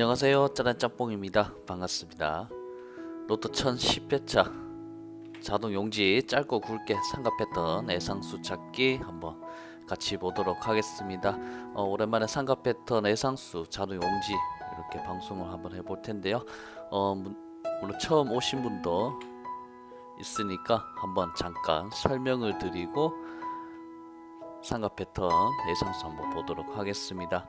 안녕하세요. 짜란 짬뽕입니다. 반갑습니다. 로또 1010회차. 자동 용지 짧고 굵게 삼각 패턴 애상수 찾기 한번 같이 보도록 하겠습니다. 어, 오랜만에 삼각 패턴 애상수 자동 용지 이렇게 방송을 한번 해볼 텐데요. 어, 문- 물론 처음 오신 분도 있으니까 한번 잠깐 설명을 드리고 삼각 패턴 애상수 한번 보도록 하겠습니다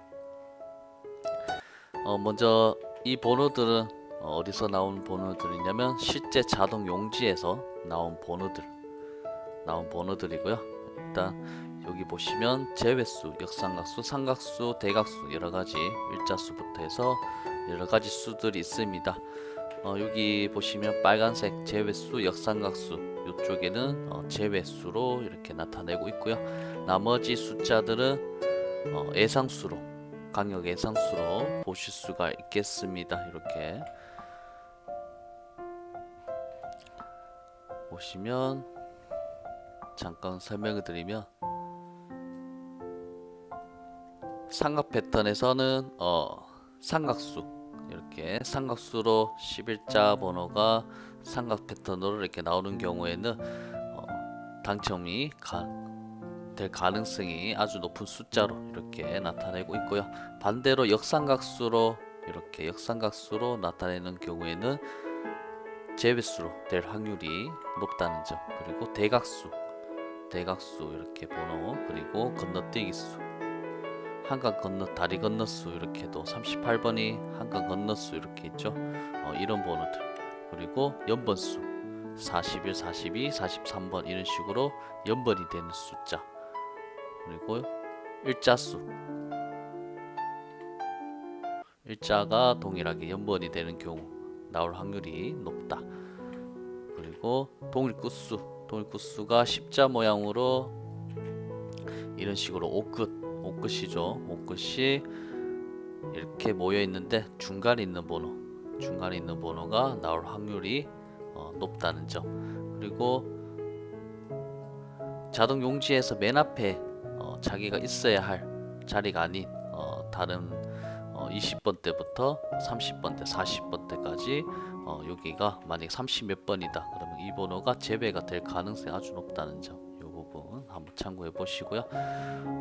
어, 먼저 이 번호들은 어, 어디서 나온 번호들이냐면 실제 자동 용지에서 나온 번호들 나온 번호들이고요. 일단 여기 보시면 제외수, 역삼각수, 삼각수, 대각수 여러 가지 일자수부터 해서 여러 가지 수들이 있습니다. 어, 여기 보시면 빨간색 제외수, 역삼각수 이쪽에는 어, 제외수로 이렇게 나타내고 있고요. 나머지 숫자들은 어, 예상수로 강력 예상수로 보실 수가 있겠습니다. 이렇게 보시면 잠깐 설명을 드리면 삼각 패턴에서는 어 삼각수 이렇게 삼각수로 11자 번호가 삼각 패턴으로 이렇게 나오는 경우에는 어, 당첨이 가, 될 가능성이 아주 높은 숫자로 이렇게 나타내고 있고요. 반대로 역삼각수로 이렇게 역삼각수로 나타내는 경우에는 제외수로 될 확률이 높다는 점 그리고 대각수 대각수 이렇게 번호 그리고 건너뛰기 수 한강 건너 다리 건너 수 이렇게도 38번이 한강 건너 수 이렇게 있죠. 어, 이런 번호들. 그리고 연번 수 41, 42, 43번 이런 식으로 연번이 되는 숫자 그리고 일자수 일자가 동일하게 연번이 되는 경우 나올 확률이 높다. 그리고 동일 끝수, 동일 끝수가 십자 모양으로 이런 식으로 옷끝, 옷끝이죠. 옷끝이 이렇게 모여 있는데 중간에 있는 번호, 중간에 있는 번호가 나올 확률이 어, 높다는 점. 그리고 자동 용지에서 맨 앞에 어, 자기가 있어야 할 자리가 아닌 어, 다른 어, 20번 때부터 30번 때, 40번 때까지 어, 여기가 만약 30몇 번이다. 그러면 이 번호가 재배가 될 가능성이 아주 높다는 점. 이 부분 한번 참고해 보시고요.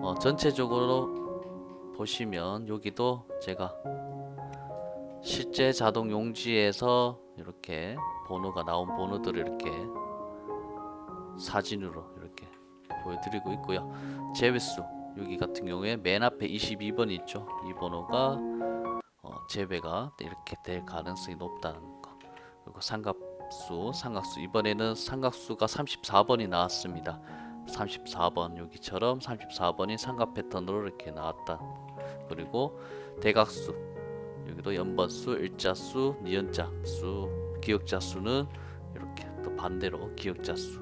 어, 전체적으로 보시면 여기도 제가 실제 자동 용지에서 이렇게 번호가 나온 번호들을 이렇게 사진으로 보여드리고 있고요. 제외수 여기 같은 경우에 맨 앞에 22번 있죠. 이 번호가 어, 재배가 이렇게 될 가능성이 높다는 거. 그리고 삼각수, 삼각수 이번에는 삼각수가 34번이 나왔습니다. 34번 여기처럼 34번이 삼각 패턴으로 이렇게 나왔다. 그리고 대각수 여기도 연번수, 일자수, 니은자수, 기역자수는 이렇게 또 반대로 기역자수,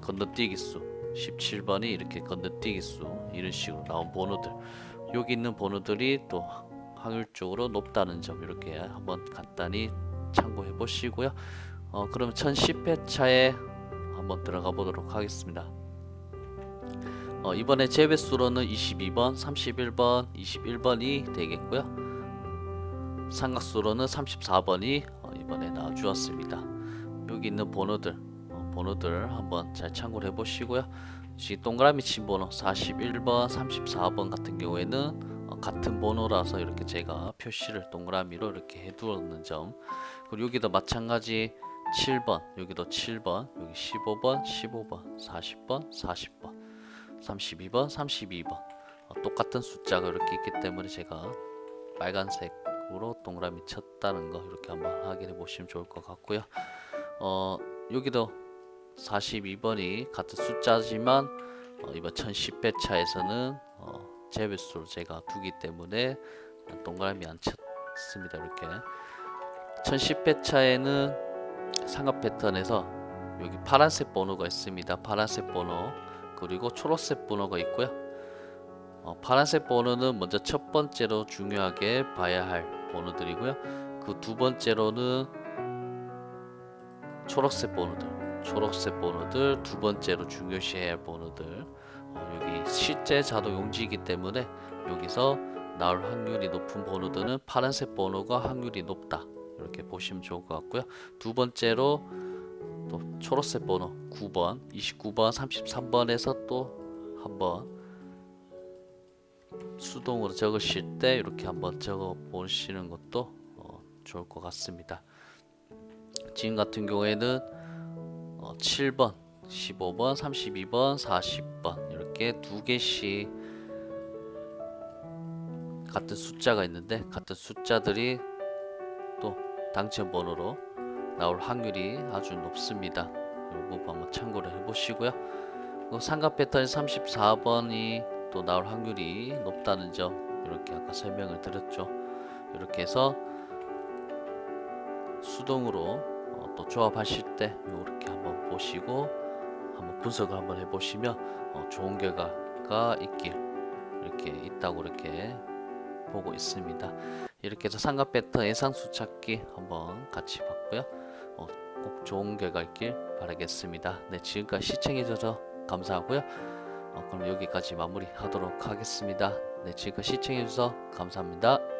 건너뛰기수 17번이 이렇게 건너뛰기 수 이런 식으로 나온 번호들 여기 있는 번호들이 또 확률적으로 높다는 점 이렇게 한번 간단히 참고해 보시고요. 어, 그럼 1010회차에 한번 들어가 보도록 하겠습니다. 어, 이번에 제외수로는 22번, 31번, 21번이 되겠고요. 삼각수로는 34번이 어, 이번에 나와주었습니다. 여기 있는 번호들, 어, 번호들 한번 잘 참고를 해보시고요. 지금 동그라미 친 번호 41번, 34번 같은 경우에는 어, 같은 번호라서 이렇게 제가 표시를 동그라미로 이렇게 해두었는 점. 그리고 여기도 마찬가지 7번 여기도 7번 여기 15번 15번 40번 40번 32번 32번. 어, 똑같은 숫자가 이렇게 있기 때문에 제가 빨간색으로 동그라미 쳤다는 거 이렇게 한번 확인해 보시면 좋을 것 같고요. 어 여기도 42번이 같은 숫자지만 어, 이번 1010회 차에서는 어, 제외수로 제가 두기 때문에 동그라미 안 쳤습니다. 이렇게 1010회 차에는 삼각 패턴에서 여기 파란색 번호가 있습니다. 파란색 번호 그리고 초록색 번호가 있고요. 어, 파란색 번호는 먼저 첫 번째로 중요하게 봐야 할 번호들이고요. 그 두 번째로는 초록색 번호들, 초록색 번호들 두 번째로 중요시해야 할 번호들. 어, 여기 실제 자동 용지이기 때문에 여기서 나올 확률이 높은 번호들은 파란색 번호가 확률이 높다. 이렇게 보시면 좋을 것 같고요. 두 번째로 또 초록색 번호 9번, 29번, 33번에서 또 한번 수동으로 적으실 때 이렇게 한번 적어 보시는 것도 어, 좋을 것 같습니다. 지금 같은 경우에는 어, 7번, 15번, 32번, 40번 이렇게 두 개씩 같은 숫자가 있는데 같은 숫자들이 또 당첨 번호로 나올 확률이 아주 높습니다. 이 부분 한번 참고를 해보시고요. 그 삼각 패턴 34번이 또 나올 확률이 높다는 점 이렇게 아까 설명을 드렸죠. 이렇게 해서 수동으로 어, 또 조합하실 때 이렇게 보시고 한번 분석을 한번 해보시면 어, 좋은 결과가 있길 이렇게 있다고 이렇게 보고 있습니다. 이렇게 해서 삼각 패턴 예상수 찾기 한번 같이 봤고요. 어, 꼭 좋은 결과 있길 바라겠습니다. 네, 지금까지 시청해주셔서 감사하고요. 어, 그럼 여기까지 마무리하도록 하겠습니다. 네, 지금까지 시청해주셔서 감사합니다.